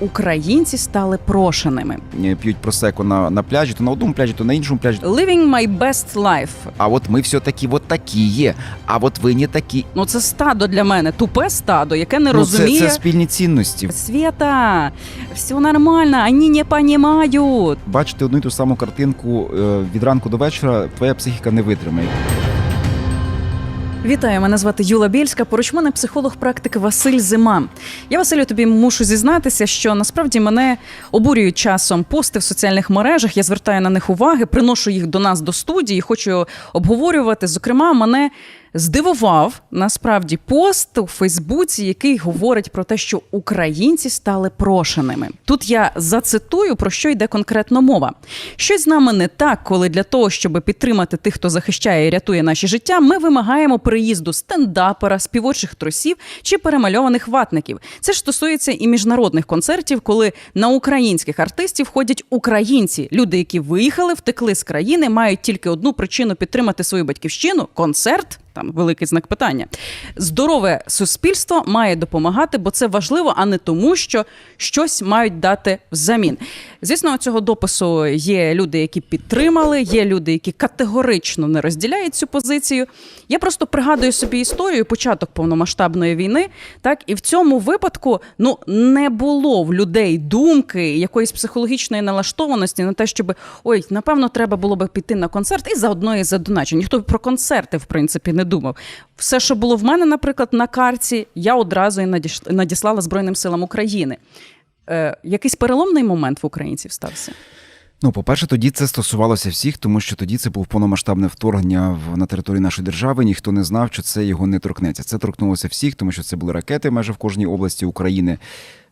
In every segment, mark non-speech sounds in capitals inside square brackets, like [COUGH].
українці стали прошеними. П'ють просеко на, на пляжі, то на одному пляжі, то на іншому пляжі. Living my best life. А от ми все таки от такі є. А от ви не такі. Ну це стадо для мене, тупе стадо, яке не Ну, розуміє. це, це спільні цінності. Света, все нормально, вони не понимають. Бачити одну і ту саму картинку е, від ранку до вечора, твоя психіка не витримає. Вітаю, мене звати Юла Бєльська. Поруч мене психолог практики Василь Зима. Я Василю тобі мушу зізнатися, що насправді мене обурюють часом пости в соціальних мережах. Я звертаю на них уваги, приношу їх до нас до студії, хочу обговорювати. Зокрема, мене здивував насправді пост у Фейсбуці, який говорить про те, що українці стали прошеними. Тут я зацитую про що йде конкретно мова. Щось з нами не так, коли для того, щоб підтримати тих, хто захищає і рятує наші життя, ми вимагаємо приїзду стендапера, співочих трусів чи перемальованих ватників. Це ж стосується і міжнародних концертів, коли на українських артистів ходять українці, люди, які виїхали, втекли з країни, мають тільки одну причину підтримати свою батьківщину концерт. Там великий знак питання. Здорове суспільство має допомагати, бо це важливо, а не тому, що щось мають дати взамін. Звісно, у цього допису є люди, які підтримали, є люди, які категорично не розділяють цю позицію. Я просто пригадую собі історію початок повномасштабної війни. Так і в цьому випадку ну не було в людей думки якоїсь психологічної налаштованості на те, щоб ой, напевно, треба було би піти на концерт і заодно і задоначити. Ніхто про концерти, в принципі, не думав. Все, що було в мене, наприклад, на карті, я одразу і надіслала Збройним силам України. Е, якийсь переломний момент в українців стався. Ну, по-перше, тоді це стосувалося всіх, тому що тоді це був повномасштабне вторгнення в на території нашої держави. Ніхто не знав, що це його не торкнеться. Це торкнулося всіх, тому що це були ракети майже в кожній області України.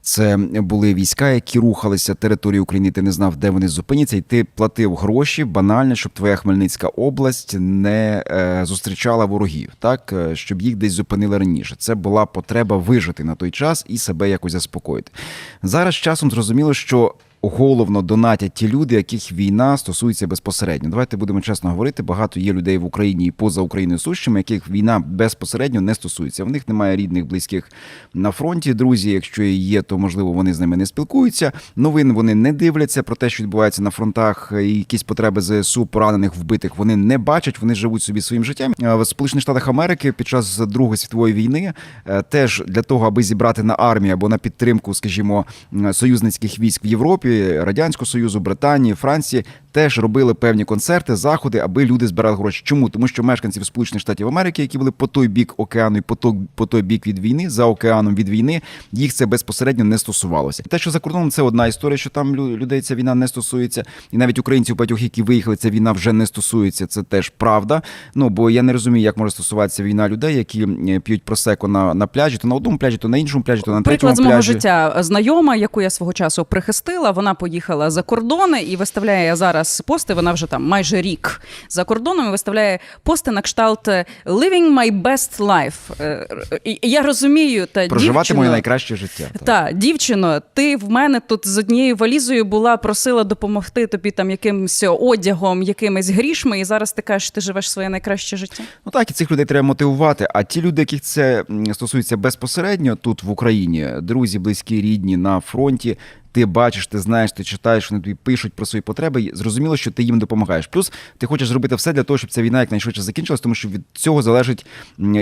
Це були війська, які рухалися територією України. Ти не знав, де вони зупиняться, і ти платив гроші банально, щоб твоя Хмельницька область не е, зустрічала ворогів, так е, щоб їх десь зупинили раніше. Це була потреба вижити на той час і себе якось заспокоїти. Зараз часом зрозуміло, що головно донатять ті люди, яких війна стосується безпосередньо. Давайте будемо чесно говорити. Багато є людей в Україні і поза Україною сущими, яких війна безпосередньо не стосується. В них немає рідних, близьких на фронті. Друзі, якщо і є, то можливо вони з ними не спілкуються. Новин вони не дивляться про те, що відбувається на фронтах, і якісь потреби ЗСУ, поранених, вбитих. Вони не бачать, вони живуть собі своїм життям. Е, В Сполучених Штатах Америки під час Другої світової війни е, теж для того, аби зібрати на армію або на підтримку, скажімо, союзницьких військ в Європі, Радянського Союзу, Британії, Франції. Теж робили певні концерти, заходи, аби люди збирали гроші. Чому? Тому що мешканців Сполучених Штатів Америки, які були по той бік океану і по той, по той бік від війни, за океаном від війни, їх це безпосередньо не стосувалося. Те, що за кордоном, це одна історія, що там лю- людей ця війна не стосується, і навіть українців багатьох, які виїхали, ця війна вже не стосується. Це теж правда. Ну бо я не розумію, як може стосуватися війна людей, які е, п'ють просеко на, на пляжі, то на одному пляжі, то на іншому пляжі, то на третьому Приклад з мого життя знайома, яку я свого часу прихистила. Вона поїхала за кордони і виставляє зараз пости. Вона вже там майже рік за кордоном і виставляє пости на кшталт е, «Living my best life». Е, і Я розумію, та Проживати дівчино, моє найкраще життя. так. та дівчино, ти в мене тут з однією валізою була, просила допомогти тобі там якимось одягом, якимись грішми, і зараз ти кажеш, ти живеш своє найкраще життя. Ну так, і цих людей треба мотивувати. А ті люди, яких це стосується безпосередньо тут в Україні, друзі, близькі, рідні на фронті. Ти бачиш, ти знаєш, ти читаєш, вони тобі пишуть про свої потреби. і Зрозуміло, що ти їм допомагаєш. Плюс ти хочеш зробити все для того, щоб ця війна якнайшвидше закінчилась, тому що від цього залежить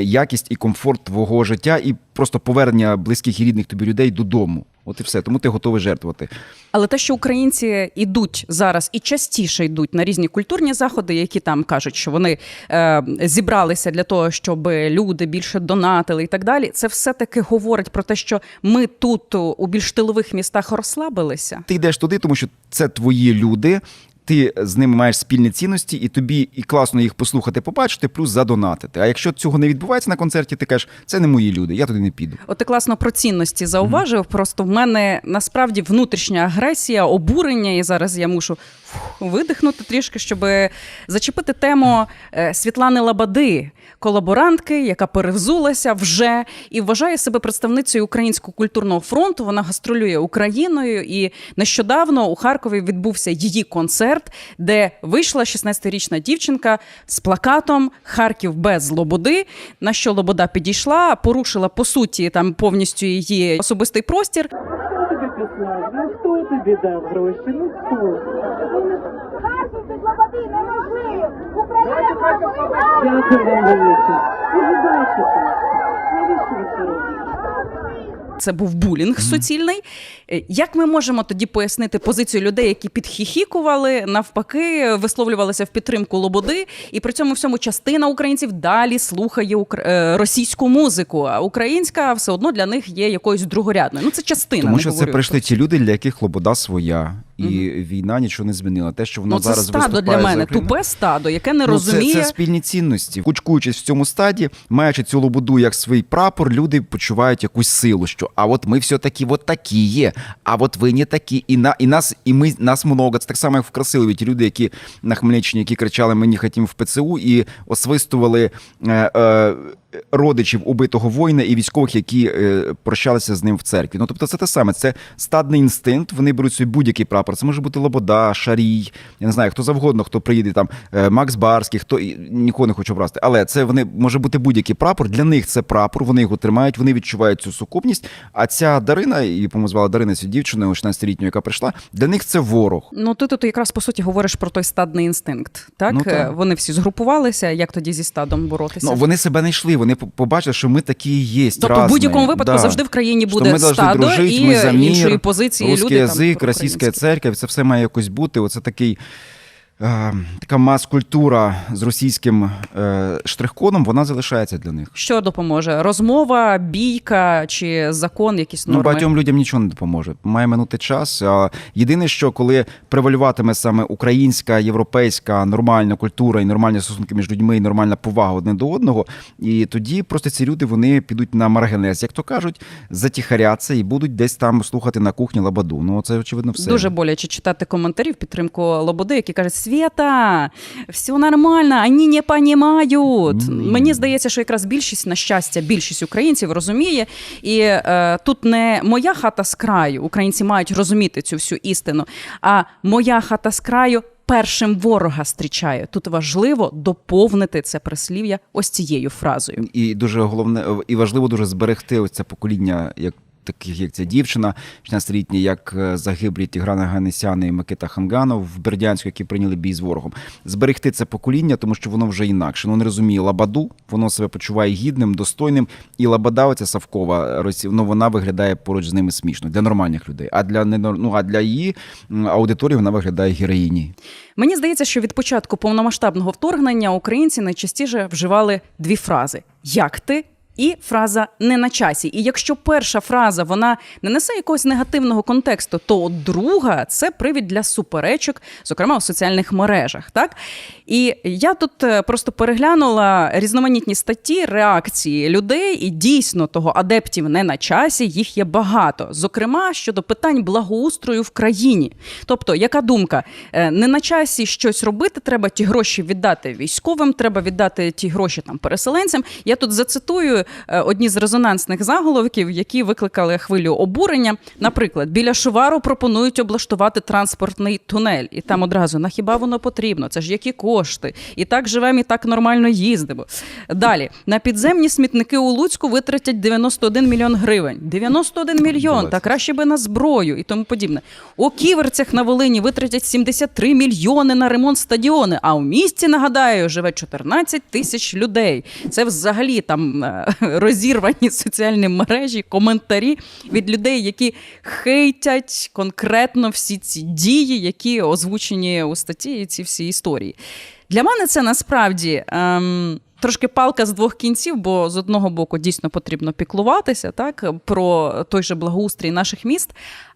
якість і комфорт твого життя, і просто повернення близьких і рідних тобі людей додому. От і все. Тому ти готовий жертвувати. Але те, що українці йдуть зараз і частіше йдуть на різні культурні заходи, які там кажуть, що вони е, зібралися для того, щоб люди більше донатили і так далі, це все таки говорить про те, що ми тут у більш тилових містах розслабилися. Ти йдеш туди, тому що це твої люди. Ти з ними маєш спільні цінності, і тобі і класно їх послухати, побачити, плюс задонатити. А якщо цього не відбувається на концерті, ти кажеш, це не мої люди, я туди не піду. От ти класно про цінності зауважив. Просто в мене насправді внутрішня агресія, обурення, і зараз я мушу видихнути трішки, щоб зачепити тему е, Світлани Лабади, колаборантки, яка перевзулася вже і вважає себе представницею Українського культурного фронту. Вона гастролює Україною, і нещодавно у Харкові відбувся її концерт, де вийшла 16-річна дівчинка з плакатом Харків без Лободи. На що Лобода підійшла, порушила по суті там повністю її особистий простір. Пішла. Ну хто тобі дав гроші? Ну хто? Наші світловоди неможливо! Україна повинна! Дякую вам велике. Ви ж бачите. Навіщо ви це робите? Це був булінг суцільний. Е, Як ми можемо тоді пояснити позицію людей, які підхіхікували, навпаки, висловлювалися в підтримку Лободи, і при цьому всьому частина українців далі слухає укр- е, російську музику, а українська все одно для них є якоюсь другорядною. Ну це частина. Тому що це прийшли ті люди, для яких лобода своя, і війна нічого не змінила. Те, що воно Ну, це зараз стадо виступає для за мене, Україну- тупе стадо, яке не Ну, розуміє. Це, це спільні цінності. Кучкуючись в цьому стаді, маючи цю лободу як свій прапор, люди почувають якусь силу. Що а от ми все таки от такі є. А от ви не такі, і на і нас, і ми нас много. Це так само, як в Красилові. Ті люди, які на Хмельниччині, які кричали Ми не хотімо в ПЦУ і освистували. Е, е, Родичів убитого воїна і військових, які е, прощалися з ним в церкві. Ну тобто, це те саме. Це стадний інстинкт. Вони беруть собі будь-який прапор. Це може бути Лобода, Шарій, я не знаю, хто завгодно, хто приїде там, е, Макс Барський, хто нікого не хочу образити. Але це вони може бути будь-який прапор. Для них це прапор, вони його тримають, вони відчувають цю сукупність. А ця Дарина, і по-моєму, звала Дарина цю дівчину 16-літню, яка прийшла, для них це ворог. Ну, ти тут якраз по суті говориш про той стадний інстинкт. Так? Ну, так. Е, вони всі згрупувалися. Як тоді зі стадом боротися? Ну вони себе не йшли. Вони по- побачили, що ми такі і є. Тобто, в будь-якому випадку завжди в країні буде ми стадо дружити, і ми за мір, іншої позиції русський люди язик, там, російська церква, це все має якось бути. Оце такий. Е, Така мас-культура з російським е, штрих-кодом, вона залишається для них. Що допоможе? Розмова, бійка чи закон, якісь Ну, багатьом людям нічого не допоможе. Має минути час. Єдине, що коли превалюватиме саме українська, європейська нормальна культура і нормальні стосунки між людьми, і нормальна повага одне до одного, і тоді просто ці люди вони підуть на маргенез, як то кажуть, затіхаряться і будуть десь там слухати на кухні лабаду. Ну це очевидно все. Дуже боляче читати коментарі в підтримку Лободи, які кажуть: Свята, все нормально, вони не. Ні. Мені здається, що якраз більшість, на щастя, більшість українців розуміє. І е, тут не моя хата з краю. Українці мають розуміти цю всю істину. А моя хата з краю. Першим ворога зустрічає. Тут важливо доповнити це прислів'я ось цією фразою. І дуже головне і важливо дуже зберегти ось це покоління, як таких як ця дівчина, 16-літня, як е, загиблі Тіграна Ганесян і Микита Ханганов в Бердянську, які прийняли бій з ворогом. Зберегти це покоління, тому що воно вже інакше. Воно не розуміє лабаду, воно себе почуває гідним, достойним. І лабада, оця Савкова, ну вона виглядає поруч з ними смішно для нормальних людей. А для ну, а для її аудиторії вона виглядає героїні. Мені здається, що від початку повномасштабного вторгнення українці найчастіше вживали дві фрази: як ти? І фраза не на часі. І якщо перша фраза вона не несе якогось негативного контексту, то друга це привід для суперечок, зокрема у соціальних мережах. Так і я тут е, просто переглянула різноманітні статті, реакції людей, і дійсно того адептів не на часі їх є багато. Зокрема, щодо питань благоустрою в країні. Тобто, яка думка? Е, Не на часі щось робити, треба ті гроші віддати військовим, треба віддати ті гроші там переселенцям. Я тут зацитую одні з резонансних заголовків, які викликали хвилю обурення. Наприклад, біля Шувару пропонують облаштувати транспортний тунель, і там одразу на хіба воно потрібно? Це ж які кошти? І так живемо, і так нормально їздимо. Далі на підземні смітники у Луцьку витратять 91 мільйон гривень. 91 мільйон, та краще би на зброю і тому подібне. У ківерцях на Волині витратять 73 мільйони на ремонт стадіони. А у місті, нагадаю, живе 14 тисяч людей. Це взагалі там е, [LAUGHS] розірвані соціальні мережі, коментарі від людей, які хейтять конкретно всі ці дії, які озвучені у статті, і ці всі історії. Для мене це насправді. Ем, Трошки палка з двох кінців, бо з одного боку дійсно потрібно піклуватися так про той же благоустрій наших міст.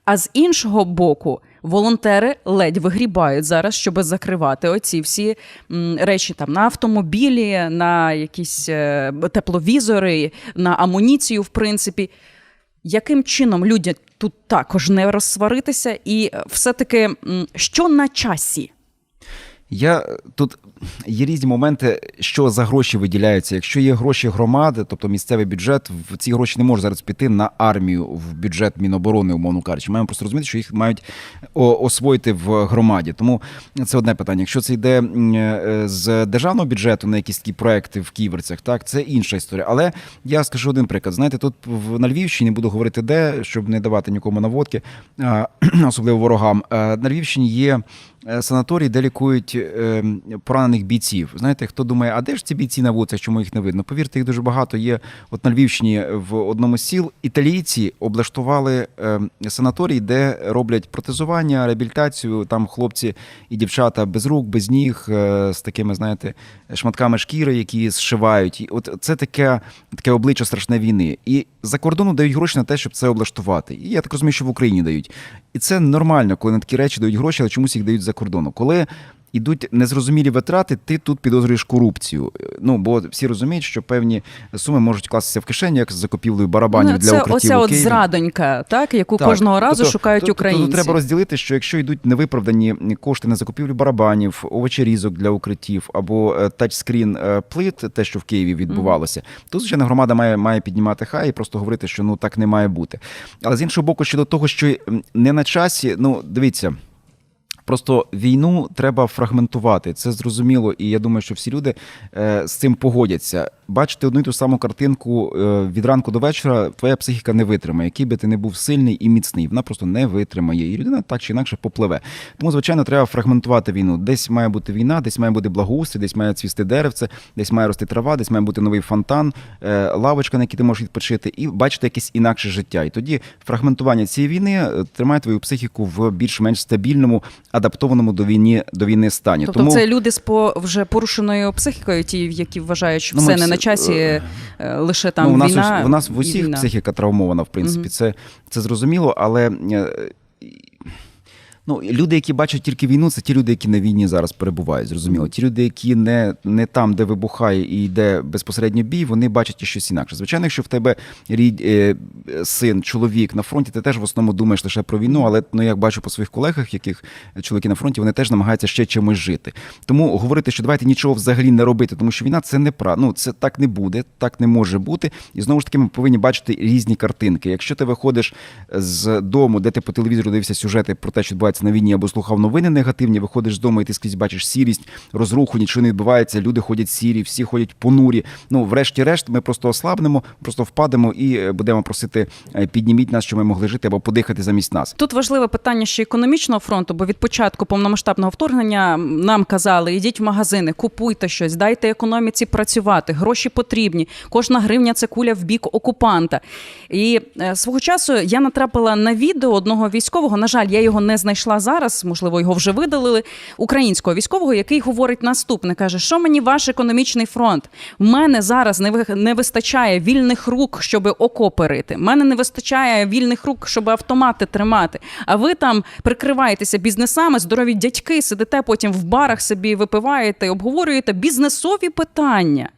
А з іншого боку, волонтери ледь вигрібають зараз, щоб закривати оці всі речі там на автомобілі, на якісь е, тепловізори, на амуніцію, в принципі. Яким чином людям тут також не розсваритися, і все-таки що на часі? Я тут є різні моменти, що за гроші виділяються. Якщо є гроші громади, тобто місцевий бюджет, в ці гроші не можуть зараз піти на армію в бюджет Міноборони, умовно кажучи. Маємо просто розуміти, що їх мають освоїти в громаді. Тому це одне питання. Якщо це йде е, з державного бюджету на якісь такі проекти в ківерцях, так це інша історія. Але я скажу один приклад. Знаєте, тут в на Львівщині буду говорити де, щоб не давати нікому наводки, [CLEARS THROAT] особливо ворогам. На Львівщині є е, санаторій, де лікують е, поранених бійців. Знаєте, хто думає, а де ж ці бійці на вулицях, чому їх не видно? Повірте, їх дуже багато є. От на Львівщині в одному з сіл італійці облаштували е, санаторій, де роблять протезування, реабілітацію. Там хлопці і дівчата без рук, без ніг, е, з такими, знаєте, шматками шкіри, які зшивають. І от це таке, таке обличчя страшне війни. І за кордону дають гроші на те, щоб це облаштувати. І я так розумію, що в Україні дають. І це нормально, коли на такі речі дають гроші, але чомусь їх дають за кордону. Коли ідуть незрозумілі витрати, ти тут підозрюєш корупцію. Ну бо всі розуміють, що певні суми можуть кластися в кишені, як з закупівлею барабанів Ну, для це укриттів оця у от Києві. зрадонька, так яку Так, кожного разу тобто- шукають тобто українці. Тут треба розділити, що якщо йдуть невиправдані кошти на закупівлю барабанів, овочерізок для укриттів або е, тачскрін е, плит, те, що в Києві відбувалося, то звичайно громада має, має піднімати хай і просто говорити, що ну так не має бути. Але з іншого боку, щодо того, що не на часі, ну дивіться. Просто війну треба фрагментувати. Це зрозуміло, і я думаю, що всі люди е, з цим погодяться. Бачити одну і ту саму картинку е, від ранку до вечора, твоя психіка не витримає. Який би ти не був сильний і міцний, вона просто не витримає. І людина так чи інакше попливе. Тому, звичайно, треба фрагментувати війну. Десь має бути війна, десь має бути благоустрій, десь має цвісти деревце, десь має рости трава, десь має бути новий фонтан, е, лавочка, на якій ти можеш відпочити, і бачити якесь інакше життя. І тоді фрагментування цієї війни тримає твою психіку в більш-менш стабільному, адаптованому до війни до війни стані. Тобто це люди з по вже порушеною психікою, ті, які вважають, що Ну, все ми не всі- на часі, е, е, лише там ну, у нас війна. у, у нас в усіх війна. психіка травмована, в принципі, угу. це, це зрозуміло, але. Е, Ну, люди, які бачать тільки війну, це ті люди, які на війні зараз перебувають. Зрозуміло. Ті люди, які не, не там, де вибухає і йде безпосередньо бій, вони бачать і щось інакше. Звичайно, якщо в тебе рід, е, син, чоловік на фронті, ти теж в основному думаєш лише про війну, але ну як бачу по своїх колегах, яких чоловіки на фронті, вони теж намагаються ще чимось жити. Тому говорити, що давайте нічого взагалі не робити, тому що війна це не пра. Ну це так не буде, так не може бути. І знову ж таки, ми повинні бачити різні картинки. Якщо ти виходиш з дому, де ти по телевізору дивишся сюжети про те, що відбувається на війні, або слухав новини негативні, виходиш з дому, і ти скрізь бачиш сірість, розруху, нічого не відбувається. Люди ходять сірі, всі ходять понурі. Ну, врешті-решт, ми просто ослабнемо, просто впадемо і е, будемо просити е, підніміть нас, щоб ми могли жити або подихати замість нас. Тут важливе питання ще економічного фронту, бо від початку повномасштабного вторгнення нам казали: ідіть в магазини, купуйте щось, дайте економіці працювати, гроші потрібні. Кожна гривня це куля в бік окупанта. І е, свого часу я натрапила на відео одного військового. На жаль, я його не знайшла зараз. Можливо, його вже видалили. Українського військового, який говорить наступне: каже: що мені ваш економічний фронт? В мене зараз не не вистачає вільних рук, щоб окопи рити. В мене не вистачає вільних рук, щоб автомати тримати. А ви там прикриваєтеся бізнесами, здорові дядьки, сидите потім в барах собі випиваєте, обговорюєте бізнесові питання.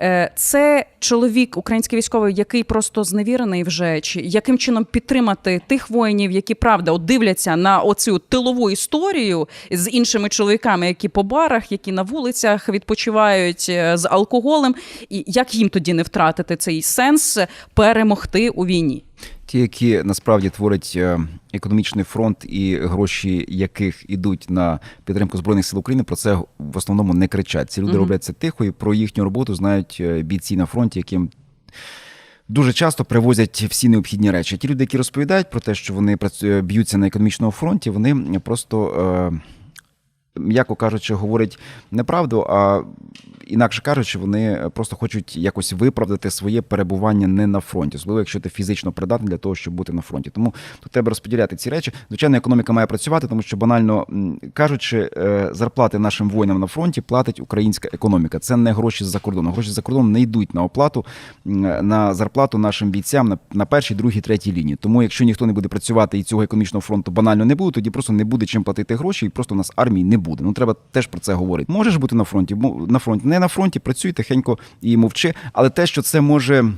Е, Це чоловік, український військовий, який просто зневірений вже, чи яким чином підтримати тих воїнів, які правда от дивляться на оцю тилову історію з іншими чоловіками, які по барах, які на вулицях відпочивають е, з алкоголем, і як їм тоді не втратити цей сенс перемогти у війні? Ті, які насправді творять е, економічний фронт і гроші яких ідуть на підтримку збройних сил України, про це в основному не кричать. Ці люди Мгм. роблять це тихо, і про їхню роботу знають е, бійці на фронті, яким. Дуже часто привозять всі необхідні речі. Ті люди, які розповідають про те, що вони працю- б'ються на економічному фронті, вони просто, е, м'яко кажучи, говорять неправду, а інакше кажучи, вони просто хочуть якось виправдати своє перебування не на фронті, особливо якщо ти фізично придатний для того, щоб бути на фронті. Тому тут треба розподіляти ці речі. Звичайно, економіка має працювати, тому що банально кажучи, е, зарплати нашим воїнам на фронті платить українська економіка. Це не гроші з-за кордону. Гроші з-за кордону не йдуть на оплату на зарплату нашим бійцям на, першій, другій, третій лінії. Тому, якщо ніхто не буде працювати і цього економічного фронту банально не буде, тоді просто не буде чим платити гроші, і просто у нас армії не буде. Ну треба теж про це говорити. Можеш бути на фронті, на фронті, не на фронті, працюй тихенько і мовчи. Але те, що це може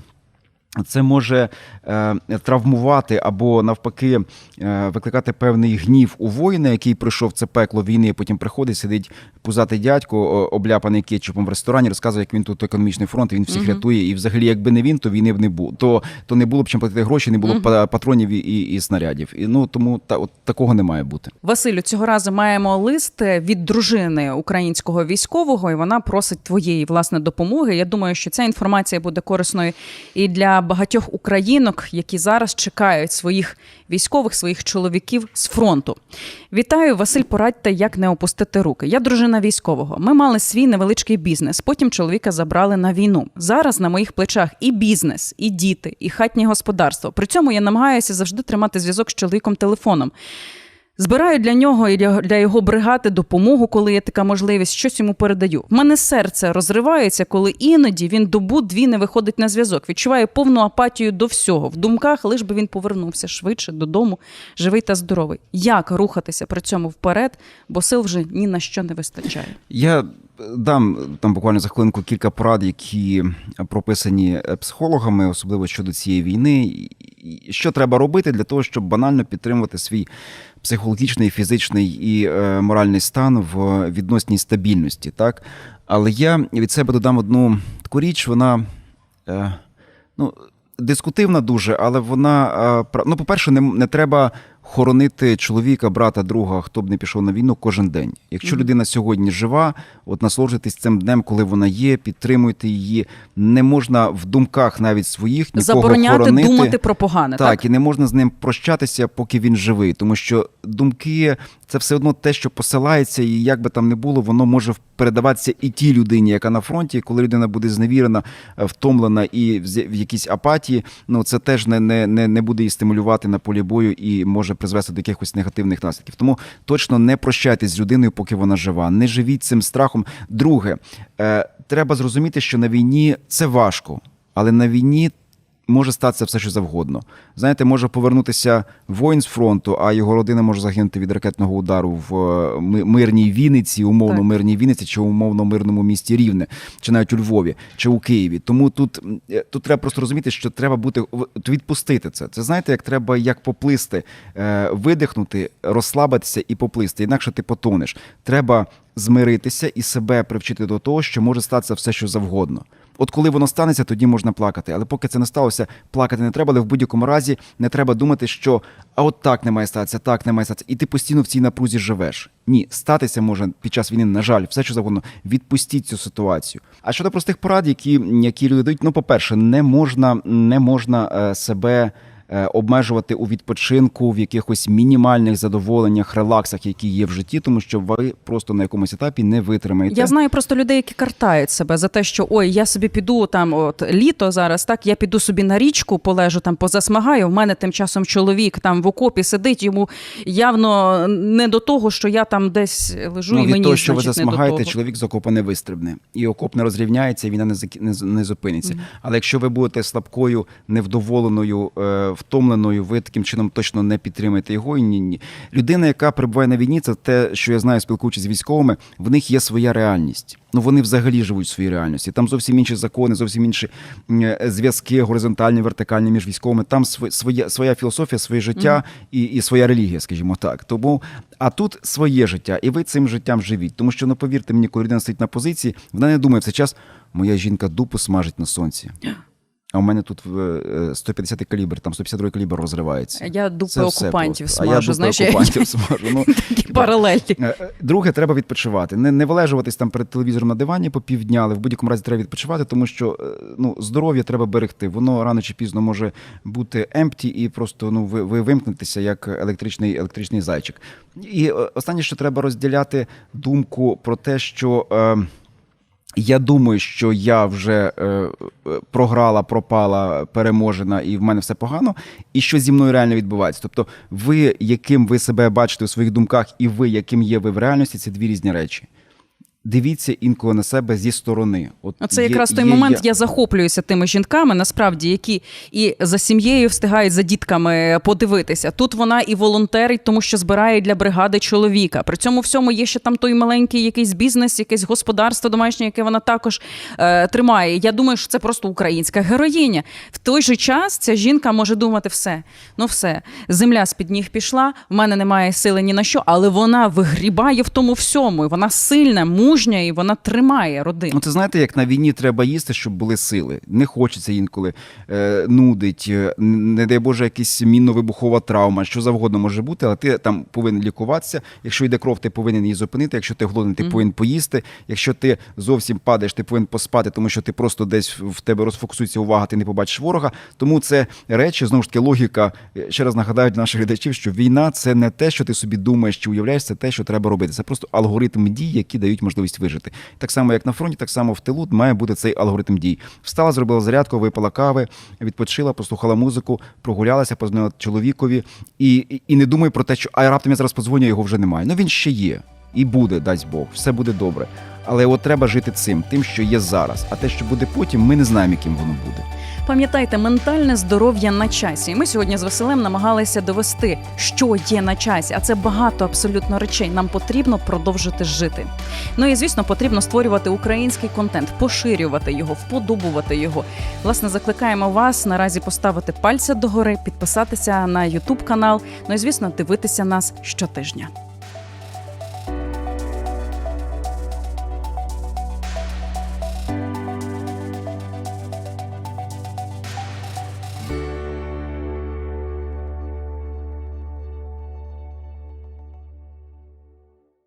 Це може е, травмувати або навпаки е, викликати певний гнів у воїна, який пройшов це пекло війни, потім приходить, сидить пузатий дядько, обляпаний кетчупом в ресторані, розказує, як він тут економічний фронт, він всіх рятує. І взагалі, якби не він, то війни б не було. То, то не було б чим платити гроші, не було б па- патронів і, і, і снарядів. І ну тому та от такого не має бути. Василю, цього разу маємо лист від дружини українського військового, і вона просить твоєї власне допомоги. Я думаю, що ця інформація буде корисною і для багатьох українок, які зараз чекають своїх військових, своїх чоловіків з фронту. Вітаю, Василь. Порадьте, як не опустити руки. Я дружина військового. Ми мали свій невеличкий бізнес. Потім чоловіка забрали на війну. Зараз на моїх плечах і бізнес, і діти, і хатнє господарство. При цьому я намагаюся завжди тримати зв'язок з чоловіком телефоном. Збираю для нього і для його бригади допомогу, коли є така можливість, щось йому передаю. В мене серце розривається, коли іноді він добу дві не виходить на зв'язок. Відчуваю повну апатію до всього. В думках лиш би він повернувся швидше додому, живий та здоровий. Як рухатися при цьому вперед, бо сил вже ні на що не вистачає. Я дам там буквально за хвилинку кілька порад, які прописані е, психологами, особливо щодо цієї війни. І Що треба робити для того, щоб банально підтримувати свій психологічний, фізичний і е, моральний стан в відносній стабільності, так? Але я від себе додам одну таку річ, вона. Е, ну, дискутивна дуже, але вона е, ну, по-перше, не, не треба хоронити чоловіка, брата, друга, хто б не пішов на війну кожен день. Якщо людина сьогодні жива, от насолоджуйтесь цим днем, коли вона є, підтримуйте її. Не можна в думках навіть своїх нікого Забороняти хоронити. думати про погане. Так, Так, і не можна з ним прощатися, поки він живий, тому що думки це все одно те, що посилається, і як би там не було, воно може передаватися і тій людині, яка на фронті. І коли людина буде зневірена, е, втомлена і в якійсь апатії, ну це теж не, не, не, не буде її стимулювати на полі бою і може призвести до якихось негативних наслідків. Тому точно не прощайтесь з людиною, поки вона жива. Не живіть цим страхом. Друге, е, треба зрозуміти, що на війні це важко, але на війні може статися все, що завгодно. Знаєте, може повернутися воїн з фронту, а його родина може загинути від ракетного удару в е, мирній Вінниці, умовно Так. мирній Вінниці, чи умовно мирному місті Рівне, чи навіть у Львові, чи у Києві. Тому тут, е, тут треба просто розуміти, що треба бути відпустити це. Це знаєте, як треба як поплисти, е, видихнути, розслабитися і поплисти. Інакше ти потонеш. Треба змиритися і себе привчити до того, що може статися все, що завгодно. От коли воно станеться, тоді можна плакати. Але поки це не сталося, плакати не треба. Але в будь-якому разі не треба думати, що а от так не має статися, так не має статися. І ти постійно в цій напрузі живеш. Ні, статися може під час війни, на жаль, все що завгодно. Відпустіть цю ситуацію. А щодо простих порад, які, які люди дають, ну, по-перше, не можна, не можна е, себе. Е, Обмежувати у відпочинку в якихось мінімальних задоволеннях, релаксах, які є в житті, тому що ви просто на якомусь етапі не витримаєте. Я знаю просто людей, які картають себе за те, що ой, я собі піду там, от літо зараз, так я піду собі на річку, полежу там, позасмагаю. В мене тим часом чоловік там в окопі сидить. Йому явно не до того, що я там десь лежу Ну, і від мені того, що ви значить, не до засмагаєте, того. чоловік з окопа не вистрибне. І окоп не розрівняється, і війна не, закі- не, з- не зупиниться. Але якщо ви будете слабкою, невдоволеною, е, втомленою, ви таким чином точно не підтримаєте його. І ні, ні. Людина, яка перебуває на війні, це те, що я знаю, спілкуючись з військовими, в них є своя реальність. Ну вони взагалі живуть в своїй реальності. Там зовсім інші закони, зовсім інші е, зв'язки, горизонтальні, вертикальні між військовими. Там св- своя, своя філософія, своє життя і, і своя релігія, скажімо так. Тому а тут своє життя, і ви цим життям живіть. Тому що ну повірте мені, коли людина стоїть на позиції, вона не думає в цей час. Моя жінка дупу смажить на сонці. [GASPS] А у мене тут е, 150 калібр, там 152 калібр розривається. Я дупи Це окупантів смажу, А я дупи знаєш, я- окупантів смажу. [LAUGHS] Ну, Такі. Е, е, Друге, треба відпочивати. Не, не вилежуватись там перед телевізором на дивані по півдня, але в будь-якому разі треба відпочивати, тому що е, ну, здоров'я треба берегти. Воно рано чи пізно може бути емпті і просто ну, ви, ви вимкнетеся як електричний, електричний зайчик. І е, останнє, що треба розділяти думку про те, що. Е, я думаю, що я вже е, е, програла, пропала, переможена, і в мене все погано. І що зі мною реально відбувається. Тобто, ви, яким ви себе бачите у своїх думках, і ви, яким є ви в реальності, це дві різні речі. Дивіться інколи на себе зі сторони. От Оце є- якраз той є- момент, є- я захоплююся тими жінками, насправді, які і за сім'єю встигають за дітками подивитися. Тут вона і волонтерить, тому що збирає для бригади чоловіка. При цьому всьому є ще там той маленький якийсь бізнес, якесь господарство домашнє, яке вона також е, тримає. Я думаю, що це просто українська героїня. В той же час ця жінка може думати все. Ну все, земля з під ніг пішла, в мене немає сили ні на що, але вона вигрібає в тому всьому. І вона сильна, мужня, і вона тримає родину. Ну, це знаєте, як на війні треба їсти, щоб були сили. Не хочеться інколи е, нудить, е, не дай Боже, якась мінно-вибухова травма, що завгодно може бути, але ти там повинен лікуватися. Якщо йде кров, ти повинен її зупинити. Якщо ти голодний, ти повинен поїсти. Якщо ти зовсім падаєш, ти повинен поспати, тому що ти просто десь в тебе розфокусується увага, ти не побачиш ворога. Тому це речі, знову ж таки, логіка. Е, Ще раз нагадаю для наших глядачів, що війна це не те, що ти собі думаєш чи уявляєш, це те, що треба робити. Це просто алгоритм дій, які дають можливість вижити. Так само, як на фронті, так само в тилу має бути цей алгоритм дій. Встала, зробила зарядку, випила кави, відпочила, послухала музику, прогулялася, познала чоловікові і, і не думай про те, що а раптом я зараз подзвоню, його вже немає. Ну він ще є. І буде, дасть Бог, все буде добре. Але от треба жити цим, тим, що є зараз. А те, що буде потім, ми не знаємо, яким воно буде. Пам'ятайте, ментальне здоров'я на часі. Ми сьогодні з Василем намагалися довести, що є на часі, а це багато абсолютно речей. Нам потрібно продовжити жити. Ну і звісно, потрібно створювати український контент, поширювати його, вподобувати його. Власне, закликаємо вас наразі поставити пальця догори, підписатися на Ютуб канал. Ну і звісно, дивитися нас щотижня.